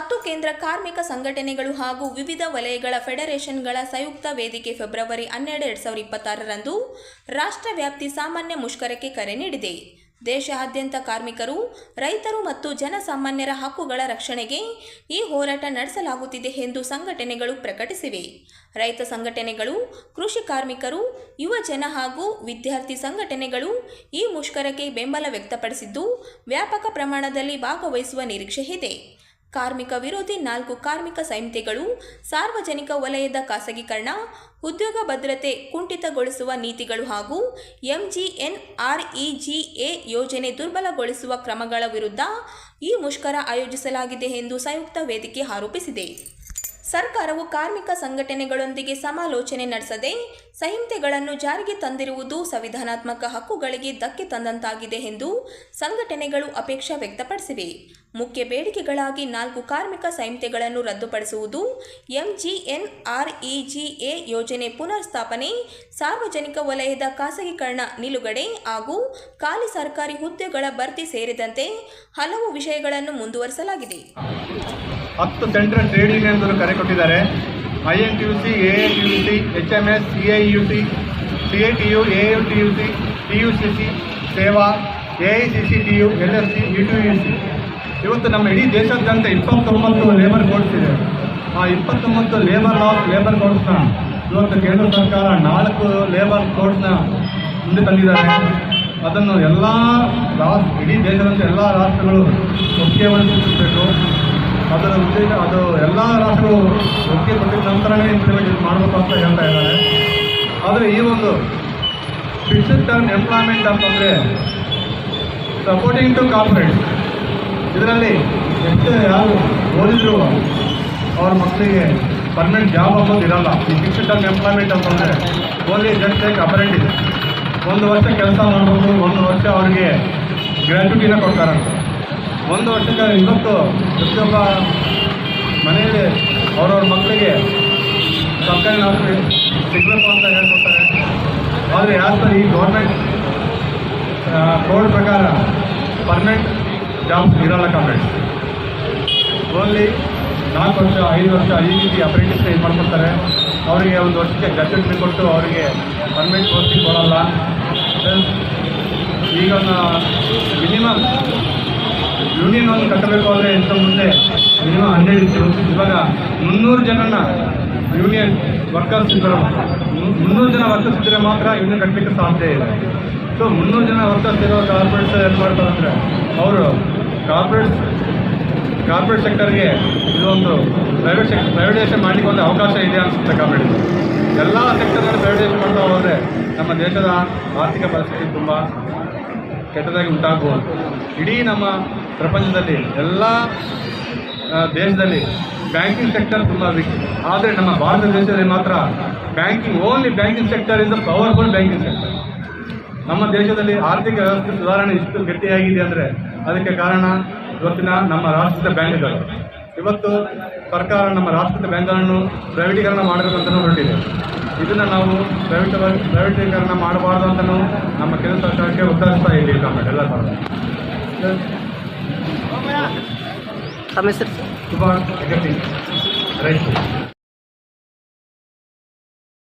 ಹತ್ತು ಕೇಂದ್ರ ಕಾರ್ಮಿಕ ಸಂಘಟನೆಗಳು ಹಾಗೂ ವಿವಿಧ ವಲಯಗಳ ಫೆಡರೇಷನ್ಗಳ ಸಂಯುಕ್ತ ವೇದಿಕೆ ಫೆಬ್ರವರಿ ಹನ್ನೆರಡು, ಎರಡು ಸಾವಿರದ ಇಪ್ಪತ್ತಾರರಂದು ರಾಷ್ಟ್ರವ್ಯಾಪ್ತಿ ಸಾಮಾನ್ಯ ಮುಷ್ಕರಕ್ಕೆ ಕರೆ ನೀಡಿದೆ. ದೇಶಾದ್ಯಂತ ಕಾರ್ಮಿಕರು, ರೈತರು ಮತ್ತು ಜನಸಾಮಾನ್ಯರ ಹಕ್ಕುಗಳ ರಕ್ಷಣೆಗೆ ಈ ಹೋರಾಟ ನಡೆಸಲಾಗುತ್ತಿದೆ ಎಂದು ಸಂಘಟನೆಗಳು ಪ್ರಕಟಿಸಿವೆ. ರೈತ ಸಂಘಟನೆಗಳು, ಕೃಷಿ ಕಾರ್ಮಿಕರು, ಯುವ ಜನ ಹಾಗೂ ವಿದ್ಯಾರ್ಥಿ ಸಂಘಟನೆಗಳು ಈ ಮುಷ್ಕರಕ್ಕೆ ಬೆಂಬಲ ವ್ಯಕ್ತಪಡಿಸಿದ್ದು, ವ್ಯಾಪಕ ಪ್ರಮಾಣದಲ್ಲಿ ಭಾಗವಹಿಸುವ ನಿರೀಕ್ಷೆ ಇದೆ. ಕಾರ್ಮಿಕ ವಿರೋಧಿ ನಾಲ್ಕು ಕಾರ್ಮಿಕ ಸಂಹಿತೆಗಳು ಸಾರ್ವಜನಿಕ ವಲಯದ ಖಾಸಗೀಕರಣ, ಉದ್ಯೋಗ ಭದ್ರತೆ ಕುಂಠಿತಗೊಳಿಸುವ ನೀತಿಗಳು ಹಾಗೂ ಎಂಜಿಎನ್ಆರ್ಇಜಿಎ ಯೋಜನೆ ದುರ್ಬಲಗೊಳಿಸುವ ಕ್ರಮಗಳ ವಿರುದ್ಧ ಈ ಮುಷ್ಕರ ಆಯೋಜಿಸಲಾಗಿದೆ ಎಂದು ಸಂಯುಕ್ತ ವೇದಿಕೆ ಆರೋಪಿಸಿದೆ. ಸರ್ಕಾರವು ಕಾರ್ಮಿಕ ಸಂಘಟನೆಗಳೊಂದಿಗೆ ಸಮಾಲೋಚನೆ ನಡೆಸದೆ ಸಂಹಿತೆಗಳನ್ನು ಜಾರಿಗೆ ತಂದಿರುವುದು ಸಂವಿಧಾನಾತ್ಮಕ ಹಕ್ಕುಗಳಿಗೆ ಧಕ್ಕೆ ತಂದಂತಾಗಿದೆ ಎಂದು ಸಂಘಟನೆಗಳು ಅಪೇಕ್ಷೆ ವ್ಯಕ್ತಪಡಿಸಿವೆ. ಮುಖ್ಯ ಬೇಡಿಕೆಗಳಾಗಿ ನಾಲ್ಕು ಕಾರ್ಮಿಕ ಸಂಹಿತೆಗಳನ್ನು ರದ್ದುಪಡಿಸುವುದು ಎಂಜಿಎನ್ಆರ್ಇಜಿಎ ಯೋಜನೆ ಪುನರ್ ಸ್ಥಾಪನೆ ಸಾರ್ವಜನಿಕ ವಲಯದ ಖಾಸಗೀಕರಣ ನಿಲುಗಡೆ ಹಾಗೂ ಖಾಲಿ ಸರ್ಕಾರಿ ಹುದ್ದೆಗಳ ಭರ್ತಿ ಸೇರಿದಂತೆ ಹಲವು ವಿಷಯಗಳನ್ನು ಮುಂದುವರಿಸಲಾಗಿದೆ. ಹತ್ತು ಸೆಂಟ್ರಲ್ ಟ್ರೇಡ್ ಯೂನಿಯನ್ಗಳು ಕರೆ ಕೊಟ್ಟಿದ್ದಾರೆ. I N T U C A N T U C H M S C I U T C I T U A U T U C T U C C ಸೇವಾ A I C C T U L S C U T U C ಇವತ್ತು ನಮ್ಮ ಇಡೀ ದೇಶಾದ್ಯಂತ ಇಪ್ಪತ್ತೊಂಬತ್ತು labour codes ಇದೆ. ಆ ಇಪ್ಪತ್ತೊಂಬತ್ತು labour ಲಾ labour ಕೋಡ್ಸ್ನ ಇವತ್ತು ಕೇಂದ್ರ ಸರ್ಕಾರ ನಾಲ್ಕು ಲೇಬರ್ ಕೋಡ್ಸ್ನ ಮುಂದೆ ತಂದಿದ್ದಾರೆ. ಅದನ್ನು ಎಲ್ಲ ರಾಷ್ಟ್ರ ಇಡೀ ದೇಶದಂತೆ ಎಲ್ಲ ರಾಷ್ಟ್ರಗಳು ಒಪ್ಪಿಗೆಗೊಳಿಸಬೇಕು ಅದರ ಉದ್ದೇಶ ಅದು ಎಲ್ಲ ರಾಷ್ಟ್ರಗಳು ಒಪ್ಪಿಗೆ ಕೊಟ್ಟಿದ್ದ ನಂತರನೇ ಇಂಪ್ಲಿಮೆಂಟ್ ಮಾಡಬೇಕು ಅಂತ ಹೇಳ್ತಾ ಇದ್ದಾರೆ. ಆದರೆ ಈ ಒಂದು ಫಿಕ್ಸ್ಡ್ ಟರ್ಮ್ ಎಂಪ್ಲಾಯ್ಮೆಂಟ್ ಅಂತಂದರೆ ಸಪೋರ್ಟಿಂಗ್ ಟು ಕಾರ್ಪೊರೇಟ್ ಇದರಲ್ಲಿ ಎಷ್ಟು ಯಾರು ಓದಿದ್ರು ಅವ್ರ ಮಕ್ಕಳಿಗೆ ಪರ್ಮನೆಂಟ್ ಜಾಬ್ ಅನ್ನೋದು ಇರಲ್ಲ. ಈ ಫಿಕ್ಸ್ಡ್ ಟರ್ಮ್ ಎಂಪ್ಲಾಯ್ಮೆಂಟ್ ಅಂತಂದರೆ ಓನ್ಲಿ ಜಸ್ಟ್ ಲೈಕ್ ಅಪರೆಂಟ್ ಇದೆ. ಒಂದು ವರ್ಷ ಕೆಲಸ ಮಾಡ್ಬೋದು ಒಂದು ವರ್ಷ ಅವರಿಗೆ ಗ್ರ್ಯಾಚುಟಿನ ಕೊಡ್ತಾರಂತೆ. ಒಂದು ವರ್ಷಕ್ಕೆ ಇವತ್ತು ಪ್ರತಿಯೊಬ್ಬ ಮನೆಯಲ್ಲಿ ಅವ್ರವ್ರ ಮಕ್ಕಳಿಗೆ ಸರ್ಕಾರಿ ನೌಕರಿ ಸಿಗಬೇಕು ಅಂತ ಹೇಳ್ಕೊಡ್ತಾರೆ. ಆದರೆ ಯಾರು ಈ ಗೌರ್ಮೆಂಟ್ ಕೋಡ್ ಪ್ರಕಾರ ಪರ್ಮನೆಂಟ್ ಜಾಬ್ ಇರೋಲ್ಲ ಕಾಂಗ್ರೆಸ್ ಓನ್ಲಿ ನಾಲ್ಕು ವರ್ಷ, ಐದು ವರ್ಷ ಈ ರೀತಿ ಅಪ್ರೆಂಟಿಸ್ ಇದು ಮಾಡ್ಕೊಡ್ತಾರೆ. ಅವರಿಗೆ ಒಂದು ವರ್ಷಕ್ಕೆ ಗ್ರಾಚ್ಯುಟಿ ಕೊಟ್ಟು ಅವರಿಗೆ ಪರ್ಮನೆಂಟ್ ಪೋಸ್ಟಿಂಗ್ ಕೊಡೋಲ್ಲ. ಈಗ ಮಿನಿಮಮ್ ಯೂನಿಯನ್ ಒಂದು ಕಟ್ಟಬೇಕು ಅಂದರೆ ಇಂಥ ಮುಂದೆ? ಮಿನಿಮಮ್ ಹಂಡ್ರೆಡ್ ಇತ್ತು ಇವಾಗ ಮುನ್ನೂರು ಜನನ ಯೂನಿಯನ್ ವರ್ಕರ್ಸ್ ಇದ್ದರೆ. ಮುನ್ನೂರು ಜನ ವರ್ಕರ್ಸ್ ಇದ್ದರೆ ಮಾತ್ರ ಯೂನಿಯನ್ ಕಟ್ಟಲಿಕ್ಕೆ ಸಾಧ್ಯ ಇದೆ. ಸೊ ಮುನ್ನೂರು ಜನ ವರ್ಕರ್ಸ್ ಇರೋ ಕಾರ್ಪೊರೇಟ್ಸ್ ಏನು ಮಾಡ್ತಾರೆ ಅಂದರೆ, ಅವರು ಕಾರ್ಪೊರೇಟ್ಸ್ ಕಾರ್ಪೊರೇಟ್ ಸೆಕ್ಟರ್ಗೆ ಇದೊಂದು ಪ್ರೈವೇಟ್ ಸೆಕ್ಟರ್ ಪ್ರೈವೇಟೈಸೇಷನ್ ಮಾಡಲಿಕ್ಕೆ ಒಂದು ಅವಕಾಶ ಇದೆ ಅನಿಸುತ್ತೆ ಕಾರ್ಪೊರೇಟ್ ಎಲ್ಲ ಸೆಕ್ಟರ್ನಲ್ಲಿ ಪ್ರೈವೇಟೈಸೇಷನ್ ಮಾಡ್ತಾ ಹೋದರೆ ನಮ್ಮ ದೇಶದ ಆರ್ಥಿಕ ಪರಿಸ್ಥಿತಿ ತುಂಬ ಕೆಟ್ಟದಾಗಿ ಉಂಟಾಗುವಂಥ ಇಡೀ ನಮ್ಮ ಪ್ರಪಂಚದಲ್ಲಿ, ಎಲ್ಲ ದೇಶದಲ್ಲಿ ಬ್ಯಾಂಕಿಂಗ್ ಸೆಕ್ಟರ್ ತುಂಬ ವೀಕ್ ಆದರೆ ನಮ್ಮ ಭಾರತ ದೇಶದಲ್ಲಿ ಮಾತ್ರ banking only banking sector is powerful banking sector ನಮ್ಮ ದೇಶದಲ್ಲಿ ಆರ್ಥಿಕ ವ್ಯವಸ್ಥೆ ಸುಧಾರಣೆ ಇಷ್ಟು ಗಟ್ಟಿಯಾಗಿದೆ ಅಂದರೆ ಅದಕ್ಕೆ ಕಾರಣ ಇವತ್ತಿನ ನಮ್ಮ ರಾಷ್ಟ್ರದ ಬ್ಯಾಂಕ್ಗಳು. ಇವತ್ತು ಸರ್ಕಾರ ನಮ್ಮ ರಾಷ್ಟ್ರೀಯ ಬ್ಯಾಂಕ್ಗಳನ್ನು ಪ್ರೈವೇಟೀಕರಣ ಮಾಡಬೇಕಂತಲೂ ಹೊರಟಿದೆ ಇದನ್ನು ನಾವು ಪ್ರೈವೇಟ್ ಪ್ರೈವೇಟೀಕರಣ ಮಾಡಬಾರ್ದು ಅಂತಲೂ ನಮ್ಮ ಕೇಂದ್ರ ಸರ್ಕಾರಕ್ಕೆ ಒತ್ತಾಯಿಸ್ತಾ ಇದ್ದೀವಿ ಗೌರ್ಮೆಂಟ್ ಎಲ್ಲ ಕಾರಣ ತಮ್ಮ ಹೆಸರು? ಸುಭಾಷ್ ರೈತ